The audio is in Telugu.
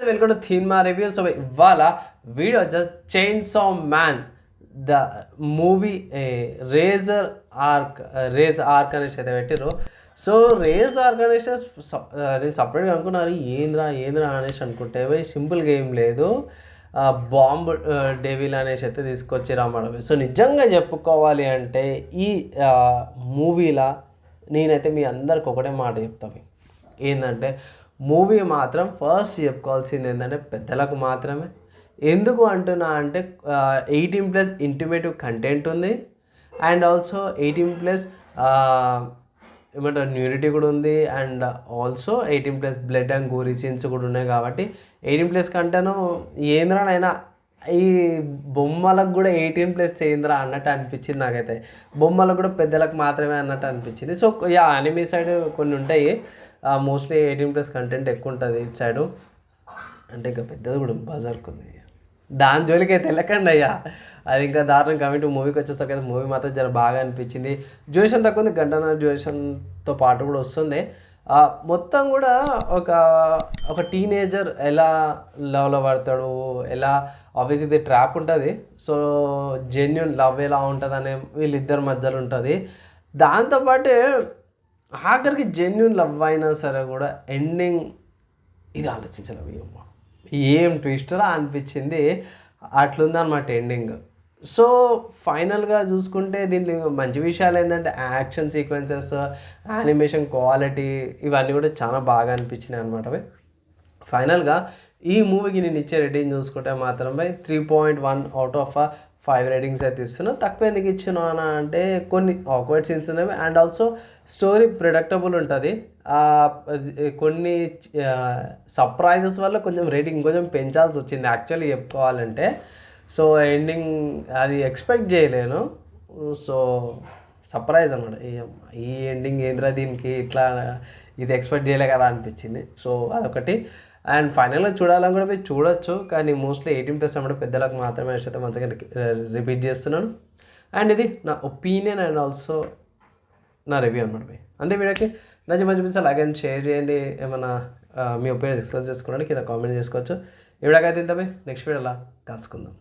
వెల్కమ్ టు థీన్ రివ్యూ సో ఇవాళ video just chains of man the movie razor arc rage arc అనేసి అయితే పెట్టారు సో రేజ్ ఆర్క్ అనేసి నేను సపరేట్గా అనుకున్నారు ఏంద్రా ఏంద్రా అనేసి అనుకుంటే పోయి సింపుల్గా ఏం లేదు. బాంబ్ డెవిల్ అనేసి అయితే తీసుకొచ్చి రామడం సో నిజంగా చెప్పుకోవాలి అంటే ఈ మూవీలా నేనైతే మీ అందరికి ఒకటే మాట చెప్తాను ఏంటంటే మూవీ మాత్రం ఫస్ట్ చెప్పుకోవాల్సింది ఏంటంటే పెద్దలకు మాత్రమే. ఎందుకు అంటున్నా అంటే ఎయిటీన్ ప్లస్ ఇంటిమేటివ్ కంటెంట్ ఉంది. అండ్ ఆల్సో ఎయిటీన్ ప్లస్ ఏమంటారు న్యూరిటీ కూడా ఉంది. And also eighteen plus blood and gory scenes కూడా ఉన్నాయి కాబట్టి ఎయిటీన్ ప్లస్ కంటేను ఏంద్రానైనా ఈ బొమ్మలకు కూడా ఎయిటీన్ ప్లస్ చేయిందిరా అన్నట్టు అనిపించింది నాకైతే. బొమ్మలకు కూడా పెద్దలకు మాత్రమే అన్నట్టు అనిపించింది. సో యా అనిమీ సైడ్ కొన్ని ఉంటాయి. మోస్ట్లీ ఎయిటీన్ ప్లస్ కంటెంట్ ఎక్కువ ఉంటుంది ఇటు సైడు అంటే ఇంకా పెద్దది కూడా బజార్కు ఉంది దాని జోలికి అయితే వెళ్ళకండి అయ్యా. అది ఇంకా దారుణం. కమిటీ మూవీకి వచ్చేసరికి అయితే మూవీ మాత్రం జర బాగా అనిపించింది. డ్యూరేషన్ తక్కువ ఉంది. గంటన డ్యూరేషన్తో పాటు కూడా వస్తుంది. మొత్తం కూడా ఒక ఒక టీనేజర్ ఎలా లవ్లో పడతాడు? ఎలా ఆబ్వియస్లీ ఇది ట్రాప్ ఉంటుంది. సో జెన్యున్ లవ్ ఎలా ఉంటుంది అనే వీళ్ళిద్దరి మధ్యలో ఉంటుంది. దాంతోపాటు ఆఖరికి జెన్యున్ లవ్ అయినా సరే కూడా ఎండింగ్ ఇది ఆలోచించలేము అమ్మ. ఏం ట్విస్టరా అనిపించింది అట్లుందన్నమాట ఎండింగ్ సో ఫైనల్గా చూసుకుంటే దీంట్లో మంచి విషయాలు ఏంటంటే యాక్షన్ సీక్వెన్సెస్ యానిమేషన్ క్వాలిటీ ఇవన్నీ కూడా చాలా బాగా అనిపించినాయి అనమాట అవి ఫైనల్గా ఈ మూవీకి నేను ఇచ్చే రేటింగ్ చూసుకుంటే మాత్రమే three point one out of five ratings అయితే ఇస్తున్నాను తక్కువ ఎందుకు ఇచ్చిన అంటే కొన్ని ఆక్వర్డ్ సీన్స్ ఉన్నాయి అండ్ ఆల్సో స్టోరీ ప్రొడక్టబుల్ ఉంటుంది. ఆ, అది కొన్ని సర్ప్రైజెస్ వల్ల కొంచెం రేటింగ్ కొంచెం పెంచాల్సి వచ్చింది. యాక్చువల్లీ చెప్పుకోవాలంటే. సో ఎండింగ్ అది ఎక్స్పెక్ట్ చేయలేను. సో సర్ప్రైజ్ అనమాట ఈ ఎండింగ్ ఏంద్రా దీనికి? ఇట్లా ఇది ఎక్స్పెక్ట్ చేయలే కదా అనిపించింది. సో అదొకటి. అండ్ ఫైనల్గా చూడాలని కూడా మీరు చూడొచ్చు కానీ మోస్ట్లీ ఎయిటీన్ ప్లస్ అన్నమాట పెద్దలకు మాత్రమే అయితే మంచిగా రిపీట్ చేస్తున్నాను. అండ్ ఇది నా ఒపీనియన్ అండ్ ఆల్సో నా రివ్యూ అనమాట మీ. అంతే వీడియోకి నచ్చి మంచి పిస్తే అలాగే షేర్ చేయండి. ఏమైనా మీ ఒపీనియన్ ఎక్స్ప్రెస్ చేసుకోవడానికి కింద కామెంట్ చేసుకోవచ్చు. ఈ ఇంత భయ్ నెక్స్ట్ వీడియోలా కలుసుకుందాం.